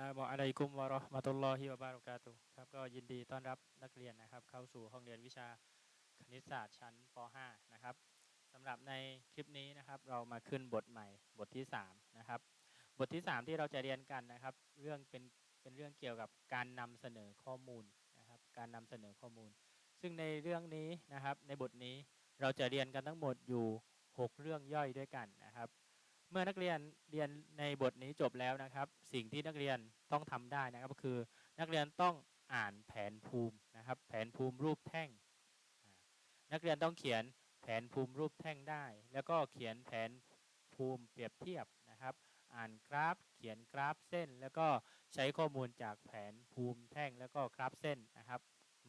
นะมอะลัยกุมวะราะห์มะตุลลอฮิวะบารอกาตุครับก็ยินดีต้อนรับนักเรียนนะครับ เข้าสู่ห้องเรียนวิชาคณิตศาสตร์ชั้นป .5 นะครับสำหรับในคลิปนี้นะครับ เรามาขึ้นบทใหม่บทที่3นะครับบทที่ 3 ที่เราจะเรียนกันนะครับ เรื่องเป็นเป็นเรื่องเกี่ยวกับการนำเสนอข้อมูลนะครับ การนำเสนอข้อมูล ซึ่งในเรื่องนี้นะครับในบทนี้เราจะเรียนกันทั้งหมดอยู่ 6 เรื่องย่อยด้วยกันนะครับ เมื่อนักเรียนเรียนในบทนี้จบแล้วนะครับ สิ่งที่นักเรียนต้องทำได้นะครับ ก็คือนักเรียนต้องอ่านแผนภูมินะครับ แผนภูมิรูปแท่ง นักเรียนต้องเขียนแผนภูมิรูปแท่งได้ แล้วก็เขียนแผนภูมิเปรียบเทียบนะครับ อ่านกราฟ เขียนกราฟเส้น แล้วก็ใช้ข้อมูลจากแผนภูมิแท่ง แล้วก็กราฟเส้นนะครับ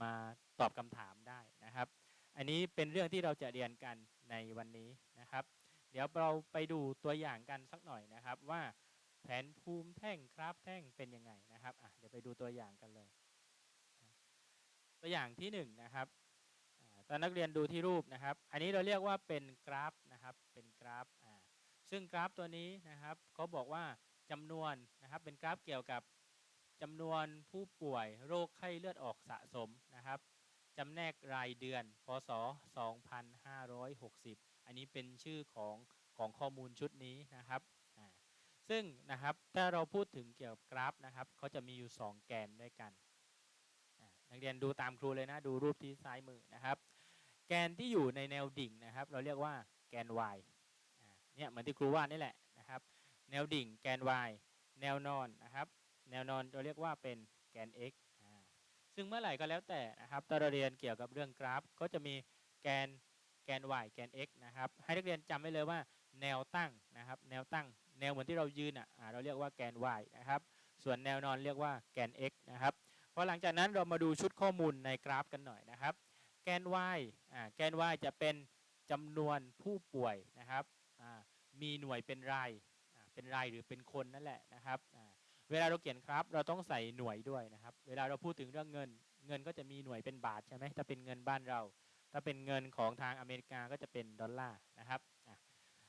มาตอบคำถามได้นะครับ อันนี้เป็นเรื่องที่เราจะเรียนกันในวันนี้นะครับ เดี๋ยวเราไปดูตัวอย่างกันสักหน่อยนะครับว่าแผนภูมิแท่งกราฟแท่งเป็นยังไงนะครับอะเดี๋ยวไปดูตัวอย่างกันเลย ตัวอย่างที่หนึ่งนะครับอตอนนักเรียนดูที่รูปนะครับ อันนี้เราเรียกว่าเป็นกราฟนะครับ เป็นกราฟอ่าซึ่งกราฟตัวนี้นะครับเขาบอกว่าจำนวนนะครับเป็นกราฟเกี่ยวกับจำนวนผู้ป่วยโรคไข้เลือดออกสะสมนะครับจำแนกรายเดือน พศ 2560 อันนี้เป็นชื่อของของข้อมูลชุดนี้นะครับซึ่งนะครับถ้าเราพูดถึงเกี่ยวกับกราฟนะครับเขาจะมีอยู่ 2 แกนด้วยกันนักเรียนดูตามครูเลยนะดูรูปที่ซ้ายมือนะครับ แกนที่อยู่ในแนวดิ่งนะครับ เราเรียกว่าแกน y เนี่ยเหมือนที่ครูว่านี่แหละนะครับ แนวดิ่งแกน y แนวนอนนะครับ แนวนอนเราเรียกว่าเป็นแกน x ซึ่งเมื่อไหร่ก็แล้วแต่นะครับถ้าเราเรียนเกี่ยวกับเรื่องกราฟ ก็จะมีแกน กน y แกน x นะครับ ให้นักเรียนจำไว้เลยว่าแนวตั้งนะครับ แนวตั้ง แนวเหมือนที่เรายืนอะเราเรียกว่าแกน y นะครับ ส่วนแนวนอนเรียกว่าแกน x นะครับพอหลังจากนั้นเรามาดูชุดข้อมูลในกราฟกันหน่อยนะครับ แกน y อ่าแกน y จะเป็นจำนวนผู้ป่วยนะครับอ่ามีหน่วยเป็นรายอ่าเป็นรายหรือเป็นคนนั่นแหละนะครับอ่าเวลาเราเขียนครับเราต้องใส่หน่วยด้วยนะครับ เวลาเราพูดถึงเรื่องเงิน เงินก็จะมีหน่วยเป็นบาทใช่ไหมถ้าเป็นเงินบ้านเรา ถ้าเป็นเงินของทางอเมริกาก็จะเป็นดอลลาร์นะครับ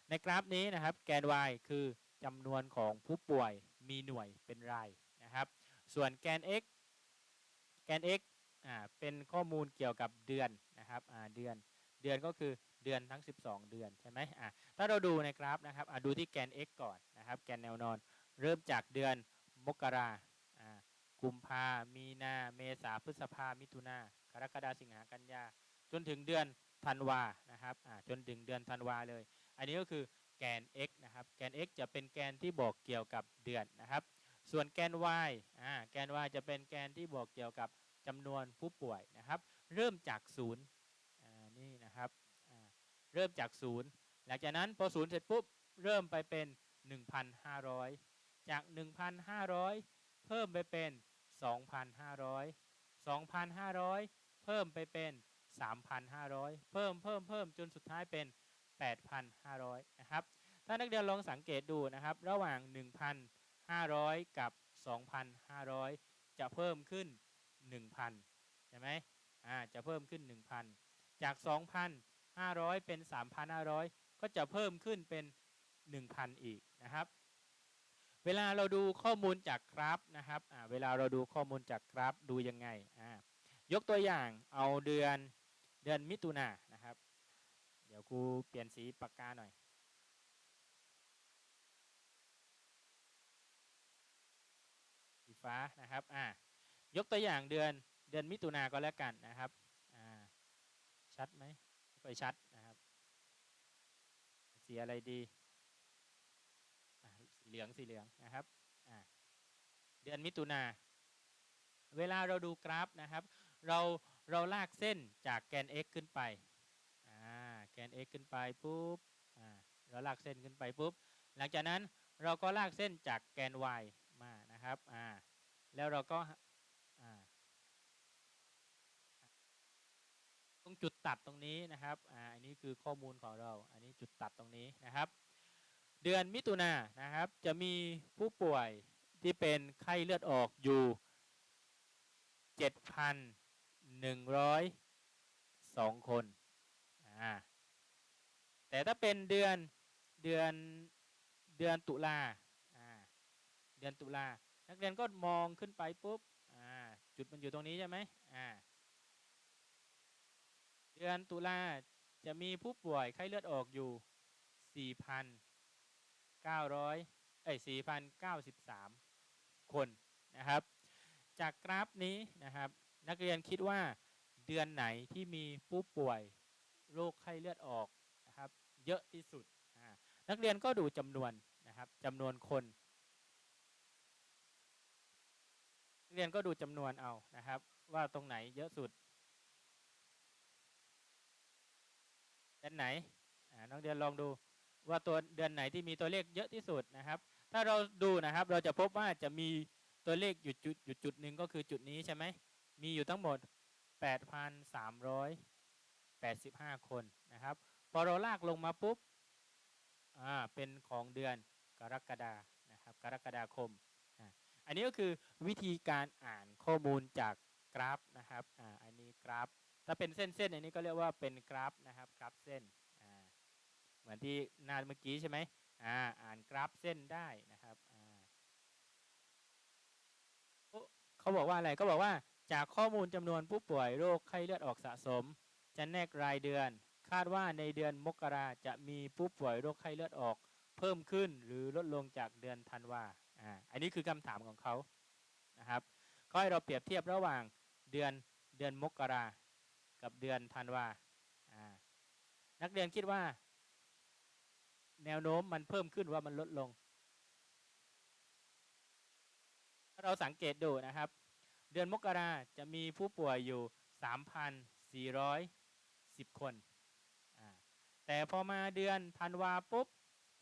ในกราฟนี้นะครับแกน y คือจำนวนของผู้ป่วยมีหน่วยเป็นรายนะครับ ส่วนแกน x แกน x อ่าเป็นข้อมูลเกี่ยวกับเดือนนะครับอ่าเดือนเดือนก็คือเดือนทั้ง 12 เดือนใช่ไหมอ่าถ้าเราดูในกราฟนะครับอ่าดูที่แกน x ก่อนนะครับ แกนแนวนอน เริ่มจากเดือนมกราอ่ากุมภามีนา เมษาพฤษภามิถุนากรกฎาสิงหากันยา จนถึงเดือนธันวานะครับจนถึงเดือนธันวาเลย อันนี้ก็คือแกน x นะครับ แกน x จะเป็นแกนที่บอกเกี่ยวกับเดือนนะครับ ส่วนแกน y แกน y จะเป็นแกนที่บอกเกี่ยวกับจำนวนผู้ป่วยนะครับ เริ่มจากศูนย์อ่านี่นะครับเริ่มจากศูนย์หลังจากนั้นพอศูนย์เสร็จปุ๊บเริ่มไปเป็น 1,500 จาก 1,500 เพิ่มไปเป็น 2,500 2,500 เพิ่มไปเป็น 3,500 เพิ่มเพิ่มเพิ่มจนสุดท้ายเป็น 8,500 นะครับ ถ้านักเรียนลองสังเกตดูนะครับ ระหว่าง 1,500 กับ 2,500 จะเพิ่มขึ้น 1,000 ใช่ไหมอ่า จะเพิ่มขึ้น 1,000 จาก 2,500 เป็น 3,500 ก็จะเพิ่มขึ้นเป็น 1,000 อีกนะครับ เวลาเราดูข้อมูลจากกราฟนะครับ อ่า เวลาเราดูข้อมูลจากกราฟดูยังไง อ่ายกตัวอย่างเอาเดือน เดือนมิถุนานะครับ เดี๋ยวครูเปลี่ยนสีปากกาหน่อย สีฟ้านะครับ อ่า ยกตัวอย่างเดือนเดือนมิถุนาก็แล้วกันนะครับ อ่า ชัดไหมไม่ค่อยชัดนะครับ สีอะไรดีสีเหลืองสีเหลืองนะครับ อ่า เดือนมิถุนา เวลาเราดูกราฟนะครับ เรา เราลากเส้นจากแกน x ขึ้นไปแกน x ขึ้นไปปุ๊บเราลากเส้นขึ้นไปปุ๊บ หลังจากนั้นเราก็ลากเส้นจากแกน y มานะครับแล้วเราก็ตรงจุดตัดตรงนี้นะครับอ,อันนี้คือข้อมูลของเรา อันนี้จุดตัดตรงนี้นะครับ เดือนมิถุนานะครับ จะมีผู้ป่วยที่เป็นไข้เลือดออกอยู่ 7,102 คนอ่าแต่ถ้าเป็นเดือนเดือนเดือนตุลาอ่าเดือนตุลานักเรียนก็มองขึ้นไปปุ๊บอ่าจุดมันอยู่ตรงนี้ใช่ไหมอ่าเดือนตุลาจะมีผู้ป่วยไข้เลือดออกอยู่ 4,900เอ้ย4,093 คนนะครับ จากกราฟนี้นะครับ นักเรียนคิดว่าเดือนไหนที่มีผู้ป่วยโรคไข้เลือดออกนะครับเยอะที่สุด นักเรียนก็ดูจำนวนนะครับจำนวนคนนักเรียนก็ดูจำนวนเอานะครับ ว่าตรงไหนเยอะสุดเดือนไหนนักเรียนลองดูว่าตัวเดือนไหนที่มีตัวเลขเยอะที่สุดนะครับ ถ้าเราดูนะครับเราจะพบว่าจะมีตัวเลขอยู่จุดอยู่จุดหนึ่งก็คือจุดนี้ใช่ไหม มีอยู่ทั้งหมด 8,385 คนนะครับ พอเราลากลงมาปุ๊บอ่าเป็นของเดือนกรกฎานะครับกรกฎาคม อันนี้ก็คือวิธีการอ่านข้อมูลจากกราฟนะครับอ่าอันนี้กราฟ ถ้าเป็นเส้นเส้นๆอันนี้ก็เรียกว่าเป็นกราฟนะครับกราฟเส้นอ่าเหมือนที่นาเมื่อกี้ใช่ไหมอ่าอ่านกราฟเส้นได้นะครับอ่าเขาบอกว่าอะไรก็บอกว่า จากข้อมูลจำนวนผู้ป่วยโรคไข้เลือดออกสะสมจะแนกรายเดือน คาดว่าในเดือนมกราจะมีผู้ป่วยโรคไข้เลือดออก เพิ่มขึ้นหรือลดลงจากเดือนธันวาอ่าอันนี้คือคำถามของเขานะครับก็ให้เราเปรียบเทียบระหว่างเดือนเดือนมกรากับเดือนธันวาอ่านักเรียนคิดว่า แนวโน้มมันเพิ่มขึ้นว่ามันลดลง เราสังเกตดูนะครับ เดือนมกราจะมีผู้ป่วยอยู่ 3,410 คนอ่าแต่พอมาเดือนธันวาปุ๊บ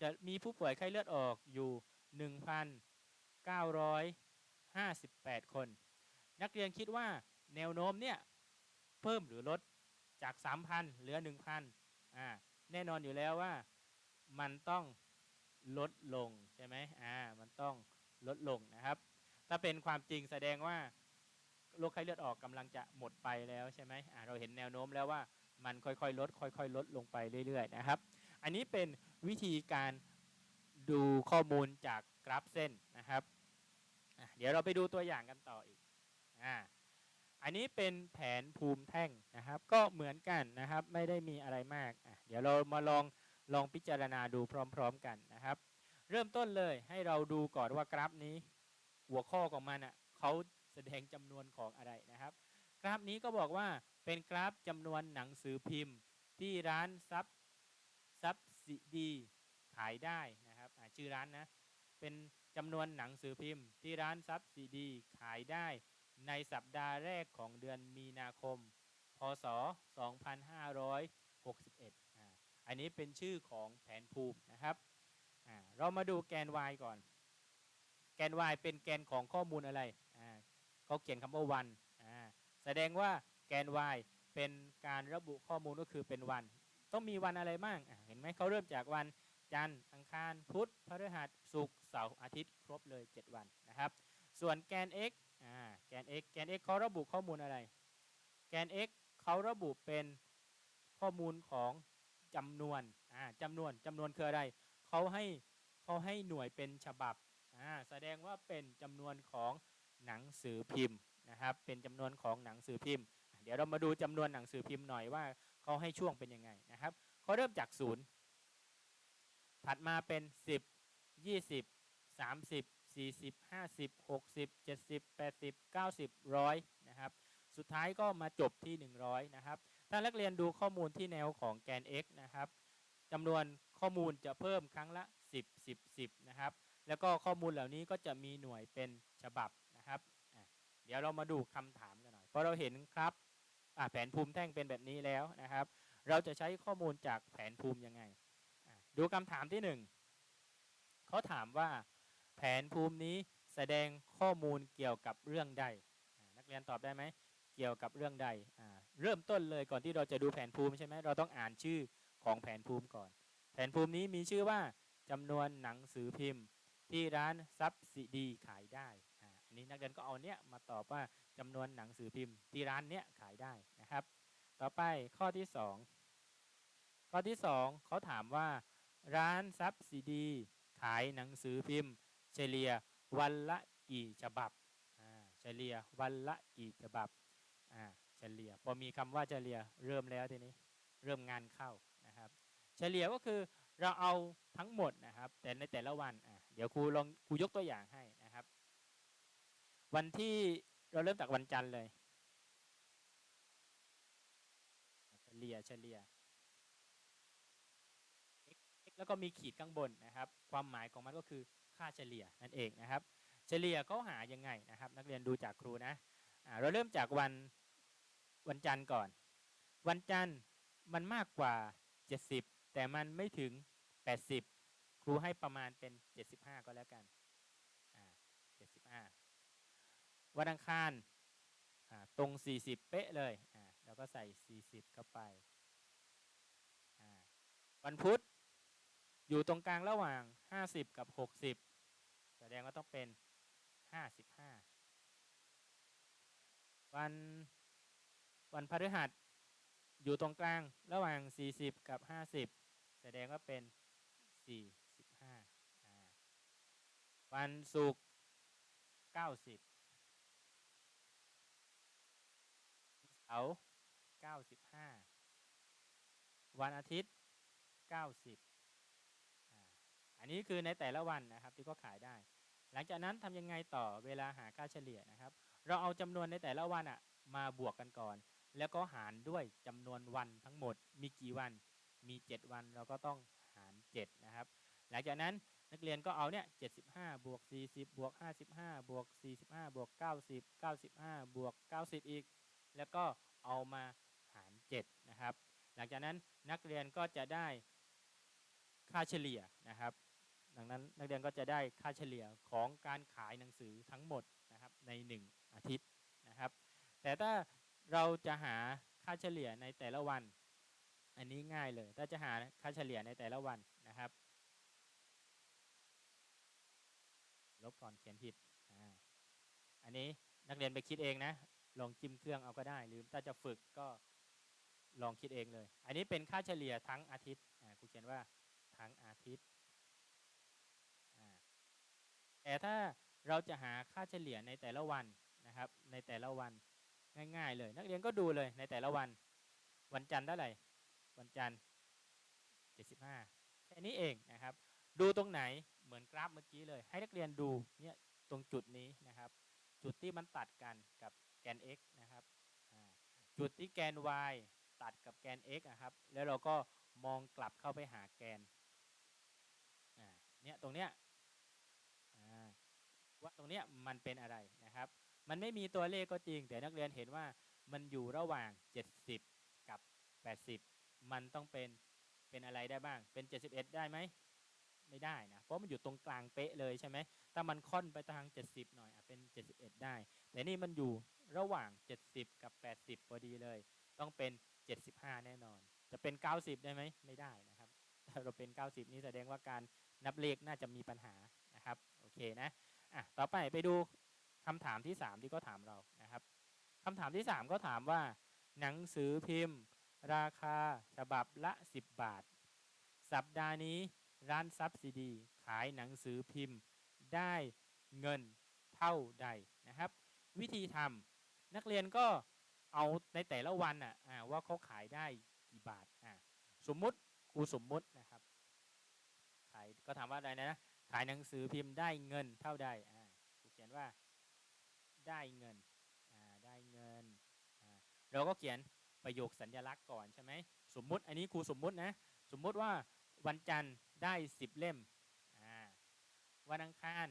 จะมีผู้ป่วยไข้เลือดออกอยู่ 1,958 คน นักเรียนคิดว่าแนวโน้มเนี่ย เพิ่มหรือลดจาก 3,000 เหลือ 1,000อ่าแน่นอนอยู่แล้วว่ามันต้องลดลงใช่ไหมอ่า มันต้องลดลงนะครับ ถ้าเป็นความจริงแสดงว่า โรคไข้เลือดออกกำลังจะหมดไปแล้วใช่ไหมเราเห็นแนวโน้มแล้วว่ามันค่อยๆลด ค่อยๆ ลดลงไปเรื่อยๆนะครับ อันนี้เป็นวิธีการดูข้อมูลจากกราฟเส้นนะครับ เดี๋ยวเราไปดูตัวอย่างกันต่ออีกอ่าอันนี้เป็นแผนภูมิแท่งนะครับ ก็เหมือนกันนะครับไม่ได้มีอะไรมากอะเดี๋ยวเรามาลองลองพิจารณาดูพร้อมๆกันนะครับ เริ่มต้นเลยให้เราดูก่อนว่ากราฟนี้ หัวข้อของมันอะเขา สดงจำนวนของอะไรนะครับ กราฟนี้ก็บอกว่าเป็นกราฟจำนวนหนังสือพิมพ์ ที่ร้านซับซับซิดีขายได้นะครับชื่อร้านนะเป็นจำนวนหนังสือพิมพ์ ที่ร้านซับซิดีขายได้ ในสัปดาห์แรกของเดือนมีนาคม พศ 2561 อันนี้เป็นชื่อของแผนภูมินะครับเรามาดูแกน y ก่อน แกน y เป็นแกนของข้อมูลอะไร เขาเขียนคำว่าวันแสดงว่าแกน y เป็นการระบุข้อมูลก็คือเป็นวัน ต้องมีวันอะไรบ้างเห็นไหมเขาเริ่มจากวันจันทร์อังคารพุธพฤหัสศุกร์เสาร์อาทิตย์ครบเลย 7 วันนะครับ ส่วนแกน x แกน x แกน x เขาระบุข้อมูลอะไร แกน x เขาระบุเป็นข้อมูลของจำนวนอ่าจำนวนจำนวนคืออะไรเขาให้เขาให้หน่วยเป็นฉบับแสดงว่าเป็นจำนวนของ หนังสือพิมพ์นะครับ เป็นจำนวนของหนังสือพิมพ์ เดี๋ยวเรามาดูจำนวนหนังสือพิมพ์หน่อยว่าเขาให้ช่วงเป็นยังไงนะครับเขาเริ่มจากศูนย์ถัดมาเป็น 10 20 30 40 50 60 70 80 90 100นะครับสุดท้ายก็มาจบที่ 100นะครับถ้านักเรียนดูข้อมูลที่แนวของแกน x นะครับจำนวนข้อมูลจะเพิ่มครั้งละ 10 10 10นะครับแล้วก็ข้อมูลเหล่านี้ก็จะมีหน่วยเป็นฉบับ เดี๋ยวเรามาดูคำถามกันหน่อยเพราะเราเห็นครับแผนภูมิแท่งเป็นแบบนี้แล้วนะครับ เราจะใช้ข้อมูลจากแผนภูมิยังไง ดูคำถามที่หนึ่งเขาถามว่าแผนภูมินี้แสดงข้อมูลเกี่ยวกับเรื่องใด นักเรียนตอบได้ไหมเกี่ยวกับเรื่องใดเริ่มต้นเลยก่อนที่เราจะดูแผนภูมิใช่ไหมเราต้องอ่านชื่อของแผนภูมิก่อน แผนภูมินี้มีชื่อว่าจำนวนหนังสือพิมพ์ ที่ร้านซับซิดีขายได้ นี้นักเรียนก็เอาเนี้ยมาตอบว่าจำนวนหนังสือพิมพ์ที่ร้านเนี้ยขายได้นะครับ ต่อไปข้อที่สองข้อที่สองเขาถามว่าร้านซับซิดีขายหนังสือพิมพ์ เฉลี่ยวันละกี่ฉบับเฉลี่ยวันละกี่ฉบับเฉลี่ยพอมีคำว่าเฉลี่ยเริ่มแล้วทีนี้เริ่มงานเข้านะครับ เฉลี่ยก็คือเราเอาทั้งหมดนะครับ แต่ในแต่ละวันเดี๋ยวครูลองครูยกตัวอย่างให้นะ วันที่เราเริ่มจากวันจันทร์เลยเฉลี่ยเฉลี่ย x แล้วก็มีขีดข้างบนนะครับ ความหมายของมันก็คือค่าเฉลี่ยนั่นเองนะครับ เฉลี่ยเขาหายังไงนะครับ นักเรียนดูจากครูนะเราเริ่มจากวันวันจันทร์ก่อน วันจันทร์มันมากกว่า 70 แต่มันไม่ถึง 80 ครูให้ประมาณเป็น 75 ก็แล้วกันอ่า75 วันอังคารตรง 40 เป๊ะเลยเราก็ใส่ 40 เข้าไปวันพุธอยู่ตรงกลางระหว่าง 50 กับ 60 แสดงว่าต้องเป็น 55 วันวันพฤหัสอยู่ตรงกลางระหว่าง 40 กับ 50 แสดงว่าเป็น 45 วันศุกร์90 เสาร์95วันอาทิตย์90อันนี้คือในแต่ละวันนะครับที่ก็ขายได้ หลังจากนั้นทำยังไงต่อเวลาหาค่าเฉลี่ยนะครับ เราเอาจำนวนในแต่ละวันอะมาบวกกันก่อน แล้วก็หารด้วยจำนวนวันทั้งหมดมีกี่วันมี 7 วันเราก็ต้องหาร 7 นะครับ หลังจากนั้นนักเรียนก็เอาเนี่ย75 บวก 40 บวก 55 บวก 45 บวก 90 95 บวก 90 อีก แล้วก็เอามาหาร 7 นะครับ หลังจากนั้นนักเรียนก็จะได้ค่าเฉลี่ยนะครับ ดังนั้นนักเรียนก็จะได้ค่าเฉลี่ยของการขายหนังสือทั้งหมดนะครับใน 1 อาทิตย์นะครับ แต่ถ้าเราจะหาค่าเฉลี่ยในแต่ละวัน อันนี้ง่ายเลย ถ้าจะหาค่าเฉลี่ยในแต่ละวันนะครับ ลบก่อนเขียนผิดออันนี้นักเรียนไปคิดเองนะ ลองจิ้มเครื่องเอาก็ได้ หรือถ้าจะฝึกก็ลองคิดเองเลย อันนี้เป็นค่าเฉลี่ยทั้งอาทิตย์ครูเขียนว่าทั้งอาทิตย์แต่ถ้าเราจะหาค่าเฉลี่ยในแต่ละวันนะครับ ในแต่ละวันง่ายๆเลย นักเรียนก็ดูเลยในแต่ละวัน วันจันทร์เท่าไหร่วันจันทร์75แค่นี้เองนะครับ ดูตรงไหนเหมือนกราฟเมื่อกี้เลย ให้นักเรียนดูเนี่ยตรงจุดนี้นะครับ จุดที่มันตัดกันกับ แกน x นะครับจุดที่แกน y ตัดกับแกน x นะครับ แล้วเราก็มองกลับเข้าไปหาแกนเนี่ยตรงเนี้ยว่าตรงเนี้ยมันเป็นอะไรนะครับ มันไม่มีตัวเลขก็จริง แต่นักเรียนเห็นว่ามันอยู่ระหว่าง 70 กับ 80 มันต้องเป็นเป็นอะไรได้บ้างเป็น 71 ได้ไหมไม่ได้นะเพราะมันอยู่ตรงกลางเป๊ะเลยใช่ไหม ถ้ามันค่อนไปทาง 70 หน่อยอะเป็น 71 ได้ แต่นี่มันอยู่ระหว่าง 70 กับ 80พอดีเลย ต้องเป็น 75 แน่นอน จะเป็น 90 ได้ไหมไม่ได้นะครับถ้าเราเป็น 90 นี่แสดงว่าการนับเลขน่าจะมีปัญหานะครับโอเคนะอะต่อไปไปดูคำถามที่ 3 ที่ก็ถามเรานะครับคำถามที่ 3 ก็ถามว่า หนังสือพิมพ์ ราคาฉบับละ 10 บาท สัปดาห์นี้ร้านซับซิดี ขายหนังสือพิมพ์ ได้เงินเท่าใดนะครับ วิธีทำนักเรียนก็เอาในแต่ละวันอะว่าเขาขายได้กี่บาทอะสมมุติครูสมมุตินะครับ ขายก็ถามว่าอะไรนะ ขายหนังสือพิมพ์ได้เงินเท่าใดอ่าครูเขียนว่าได้เงินอ่าได้เงินอ่าเราก็เขียนประโยคสัญญลักษณ์ก่อนใช่ไหมสมมุติอันนี้ครูสมมุตินะสมมุติว่าวันจันทร์ได้ 10 เล่ม วันอังคาร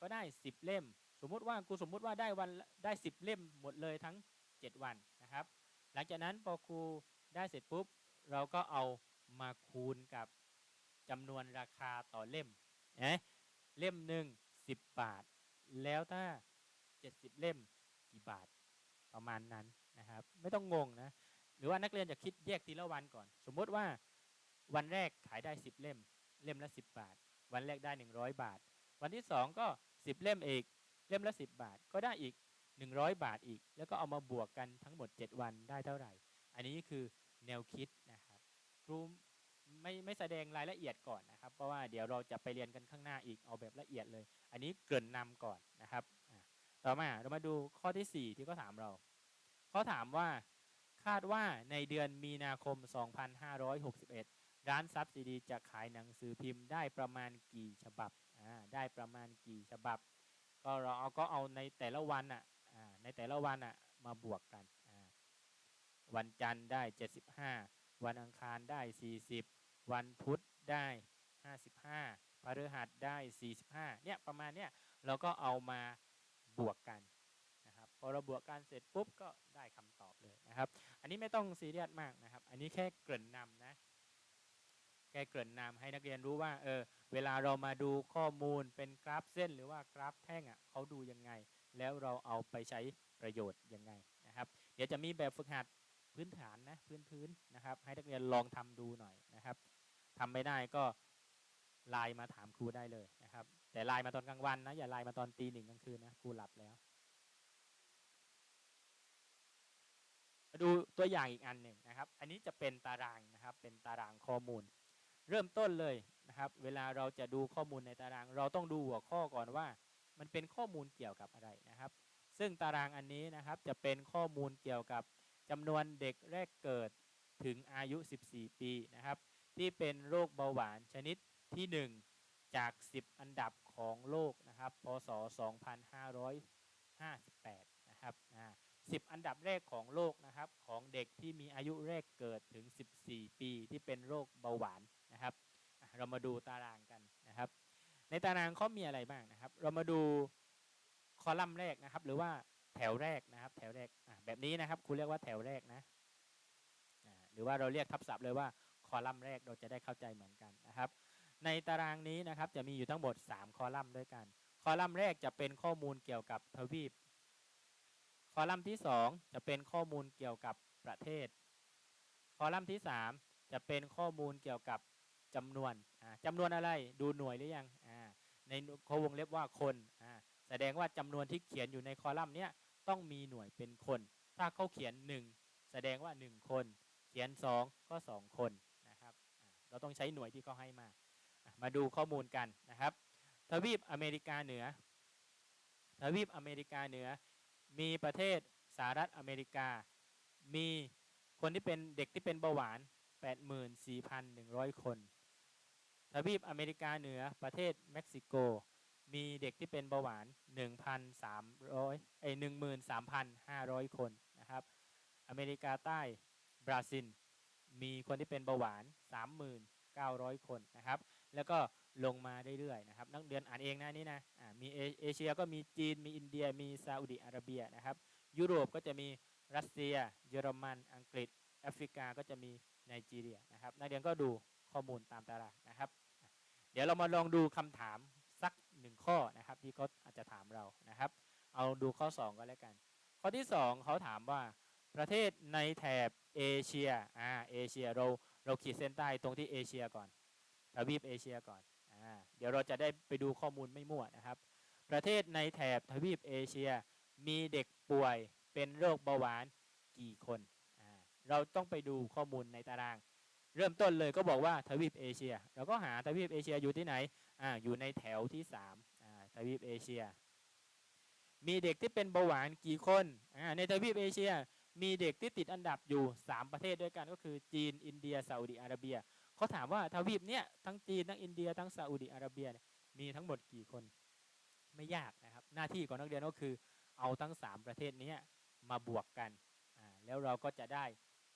ก็ได้ 10 เล่ม สมมุติว่าครูสมมุติว่าได้วันได้10 เล่มหมดเลยทั้ง 7 วันนะครับ หลังจากนั้นพอครูได้เสร็จปุ๊บ เราก็เอามาคูณกับจำนวนราคาต่อเล่มนะเล่มหนึ่งสิบบาท แล้วถ้าเจ็ดสิบเล่มกี่บาทประมาณนั้นนะครับไม่ต้องงงนะหรือว่านักเรียนจะคิดแยกทีละวันก่อน สมมติว่าวันแรกขายได้สิบเล่ม เล่มละสิบบาท วันแรกได้หนึ่งร้อยบาท วันที่สองก็สิบเล่มอีกเล่มละสิบบาท ก็ได้อีกหนึ่งร้อยบาทอีก แล้วก็เอามาบวกกันทั้งหมดเจ็ดวันได้เท่าไหร่ อันนี้คือแนวคิดนะครับครูไม่ไม่แสดงรายละเอียดก่อนนะครับ เพราะว่าเดี๋ยวเราจะไปเรียนกันข้างหน้าอีกเอาแบบละเอียดเลย อันนี้เกริ่นนำก่อนนะครับต่อมาเรามาดูข้อที่ 4 ที่เขาถามเราเขาถามว่าคาดว่าในเดือนมีนาคม 2561 ร้านซับซิดีจะขายหนังสือพิมพ์ได้ประมาณกี่ฉบับ ได้ประมาณกี่ฉบับ ก็เราเอาก็เอาในแต่ละวันอะในแต่ละวันอะมาบวกกัน วันจันทร์ได้ 75 วันอังคารได้ 40 วันพุธได้ 55พฤหัสได้ 45เนี่ยประมาณเนี้ยเราก็เอามาบวกกันนะครับพอเราบวกกันเสร็จปุ๊บก็ได้คำตอบเลยนะครับ อันนี้ไม่ต้องซีเรียสมากนะครับ อันนี้แค่เกริ่นนำนะ แค่เกริ่นนำให้นักเรียนรู้ว่าเออเวลาเรามาดูข้อมูลเป็นกราฟเส้น หรือว่ากราฟแท่งอะเขาดูยังไง แล้วเราเอาไปใช้ประโยชน์ยังไงนะครับ เดี๋ยวจะมีแบบฝึกหัดพื้นฐานนะพื้นพื้นนะครับ ให้นักเรียนลองทำดูหน่อยนะครับทำไม่ได้ก็ไลน์มาถามครูได้เลยนะครับ แต่ไลน์มาตอนกลางวันนะอย่าไลน์มาตอนตีหนึ่งกลางคืนนะครูหลับแล้วมาดูตัวอย่างอีกอันหนึ่งนะครับ อันนี้จะเป็นตารางนะครับ เป็นตารางข้อมูล เริ่มต้นเลยนะครับ เวลาเราจะดูข้อมูลในตาราง เราต้องดูหัวข้อก่อนว่า มันเป็นข้อมูลเกี่ยวกับอะไรนะครับ ซึ่งตารางอันนี้นะครับจะเป็นข้อมูลเกี่ยวกับจำนวนเด็กแรกเกิดถึงอายุ 14 ปีนะครับ ที่เป็นโรคเบาหวานชนิดที่ 1 จาก 10 อันดับของโลกนะครับ พศ 2558 นะครับอ่า10 อันดับแรกของโลกนะครับ ของเด็กที่มีอายุแรกเกิดถึง 14 ปีที่เป็นโรคเบาหวาน เรามาดูตารางกันนะครับ ในตารางเขามีอะไรบ้างนะครับ เรามาดูคอลัมน์แรกนะครับ หรือว่าแถวแรกนะครับ แถวแรกแบบนี้นะครับครูเรียกว่าแถวแรกนะหรือว่าเราเรียกทับศัพท์เลยว่าคอลัมน์แรกเราจะได้เข้าใจเหมือนกันนะครับ ในตารางนี้นะครับจะมีอยู่ทั้งหมด 3 คอลัมน์ด้วยกัน คอลัมน์แรกจะเป็นข้อมูลเกี่ยวกับทวีป คอลัมน์ที่ 2 จะเป็นข้อมูลเกี่ยวกับประเทศ คอลัมน์ที่ 3 จะเป็นข้อมูลเกี่ยวกับ จำนวนอ่าจำนวนอะไรดูหน่วยหรือยังในเขาวงเล็บว่าคนแสดงว่าจำนวนที่เขียนอยู่ในคอลัมน์เนี้ยต้องมีหน่วยเป็นคน ถ้าเขาเขียน 1 แสดงว่า 1 คน เขียน 2 ก็ 2 คนนะครับเราต้องใช้หน่วยที่เขาให้มา มาดูข้อมูลกันนะครับทวีปอเมริกาเหนือทวีปอเมริกาเหนือ มีประเทศสหรัฐอเมริกา มีคนที่เป็นเด็กที่เป็นเบาหวาน 84,100 คน ทวีปอเมริกาเหนือประเทศเม็กซิโก มีเด็กที่เป็นเบาหวาน 1,300เอ้ย13,500 คนนะครับ อเมริกาใต้บราซิล มีคนที่เป็นเบาหวาน 3,900 คนนะครับ แล้วก็ลงมาเรื่อยๆนะครับ นักเรียนอ่านเองนะนี่นะอ่ามีเอเชียก็มีจีน มีอินเดีย มีซาอุดิอาระเบียนะครับ ยุโรปก็จะมีรัสเซีย เยอรมัน อังกฤษ แอฟริกาก็จะมีไนจีเรียนะครับ นักเรียนก็ดูข้อมูลตามตารางนะครับ เดี๋ยวเรามาลองดูคำถามสักหนึ่งข้อนะครับ ที่เขาอาจจะถามเรานะครับ เอาดูข้อ 2 ก็แล้วกัน ข้อที่ 2 เขาถามว่าประเทศในแถบเอเชียอ่าเอเชียเราเราขีดเส้นใต้ตรงที่เอเชียก่อนทวีปเอเชียก่อนอ่าเดี๋ยวเราจะได้ไปดูข้อมูลไม่มั่วนะครับ ประเทศในแถบทวีปเอเชียมีเด็กป่วยเป็นโรคเบาหวานกี่คนอ่าเราต้องไปดูข้อมูลในตาราง เริ่มต้นเลยก็บอกว่าทวีปเอเชียเราก็หาทวีปเอเชียอยู่ที่ไหนอ่าอยู่ในแถวที่3อ่าทวีปเอเชีย มีเด็กที่เป็นเบาหวานกี่คนอ่าในทวีปเอเชีย มีเด็กที่ติดอันดับอยู่ 3 ประเทศด้วยกันก็คือจีนอินเดียซาอุดิอาระเบียเขาถามว่าทวีปเนี้ยทั้งจีนทั้งอินเดียทั้งซาอุดิอาระเบียมีทั้งหมดกี่คนไม่ยากนะครับ หน้าที่ของนักเรียนก็คือเอาทั้ง 3 ประเทศนี้มาบวกกันแล้วเราก็จะได้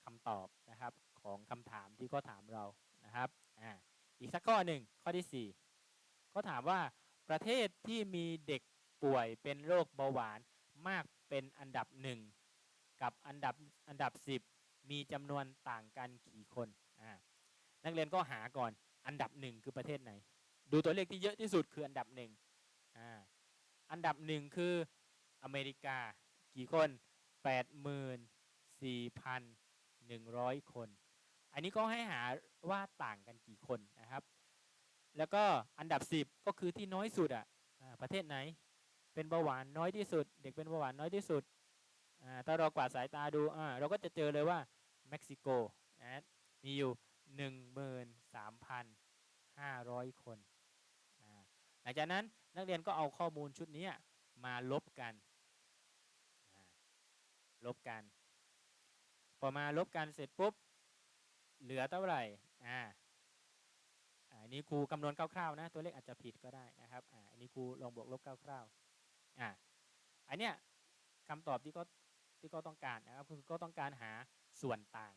คำตอบนะครับ ของคำถามที่เขาถามเรานะครับอ่าอีกสักข้อหนึ่งข้อที่4เขาถามว่าประเทศที่มีเด็กป่วยเป็นโรคเบาหวานมากเป็นอันดับหนึ่งกับอันดับอันดับ 10 มีจำนวนต่างกันกี่คนอ่านักเรียนก็หาก่อนอันดับหนึ่งคือประเทศไหน ดูตัวเลขที่เยอะที่สุดคืออันดับหนึ่งอ่าอันดับหนึ่งคืออเมริกากี่คน 84,100 คน อันนี้ก็ให้หาว่าต่างกันกี่คนนะครับ แล้วก็อันดับ 10 ก็คือที่น้อยสุดอะประเทศไหน เป็นเบาหวานน้อยที่สุด เด็กเป็นเบาหวานน้อยที่สุดอ่าถ้าเรากวาดสายตาดูเราก็จะเจอเลยว่าเม็กซิโกนะมีอยู่ 13,500 คนอ่าหลังจากนั้นนักเรียนก็เอาข้อมูลชุดนี้มาลบกัน ลบกัน พอมาลบกันเสร็จปุ๊บ เหลือเท่าไหร่อ่าอันนี้ครูคำนวณคร่าวๆนะ ตัวเลขอาจจะผิดก็ได้นะครับอ่าอันนี้ครูลองบวกลบคร่าวๆอ่าอันเนี้ยคำตอบที่ก็ที่ก็ต้องการนะครับคือก็ต้องการหาส่วนต่าง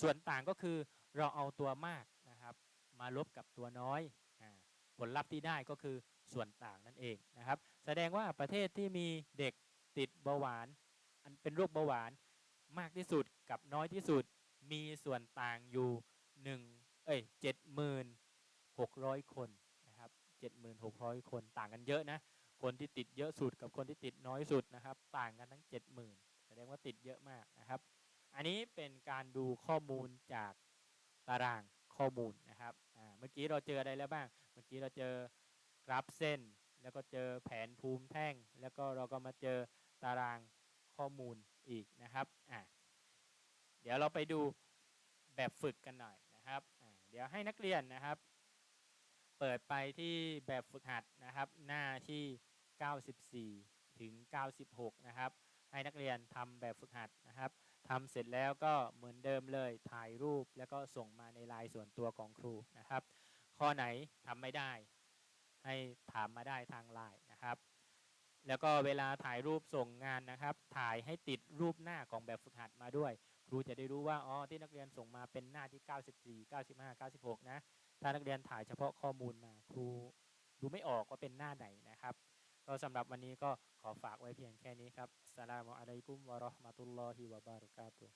ส่วนต่างก็คือเราเอาตัวมากนะครับ มาลบกับตัวน้อยอ่าผลลัพธ์ที่ได้ก็คือส่วนต่างนั่นเองนะครับ แสดงว่าประเทศที่มีเด็กติดเบาหวาน อันเป็นโรคเบาหวานมากที่สุดกับน้อยที่สุด มีส่วนต่างอยู่หนึ่งเอ้ยเจ็ดหมื่นหกร้อยคนนะครับเจ็ดหมื่นหกร้อยคนต่างกันเยอะนะ คนที่ติดเยอะสุดกับคนที่ติดน้อยสุดนะครับ ต่างกันทั้งเจ็ดหมื่นแสดงว่าติดเยอะมากนะครับ อันนี้เป็นการดูข้อมูลจากตารางข้อมูลนะครับเมื่อกี้เราเจออะไรแล้วบ้าง เมื่อกี้เราเจอกราฟเส้น แล้วก็เจอแผนภูมิแท่ง แล้วก็เราก็มาเจอตารางข้อมูลอีกนะครับอ่า ดี๋ยวเราไปดูแบบฝึกกันหน่อยนะครับ เดี๋ยวให้นักเรียนนะครับ เปิดไปที่แบบฝึกหัดนะครับ หน้าที่ 94 ถึง 96 นะครับ ให้นักเรียนทำแบบฝึกหัดนะครับทำเสร็จแล้วก็เหมือนเดิมเลยถ่ายรูปแล้วก็ส่งมาในไลน์ส่วนตัวของครูนะครับ ข้อไหนทำไม่ได้ ให้ถามมาได้ทางไลน์นะครับแล้วก็เวลาถ่ายรูปส่งงานนะครับ ถ่ายให้ติดรูปหน้าของแบบฝึกหัดมาด้วย ครูจะได้รู้ว่าอ๋อที่นักเรียนส่งมาเป็นหน้าที่ 94 95 96 นะ ถ้านักเรียนถ่ายเฉพาะข้อมูลมาครูดูไม่ออกว่าเป็นหน้าไหนนะครับ ก็สำหรับวันนี้ก็ขอฝากไว้เพียงแค่นี้ครับสลามอะลัยกุมวะราะห์มะตุลลอฮิวะบารุกาตุ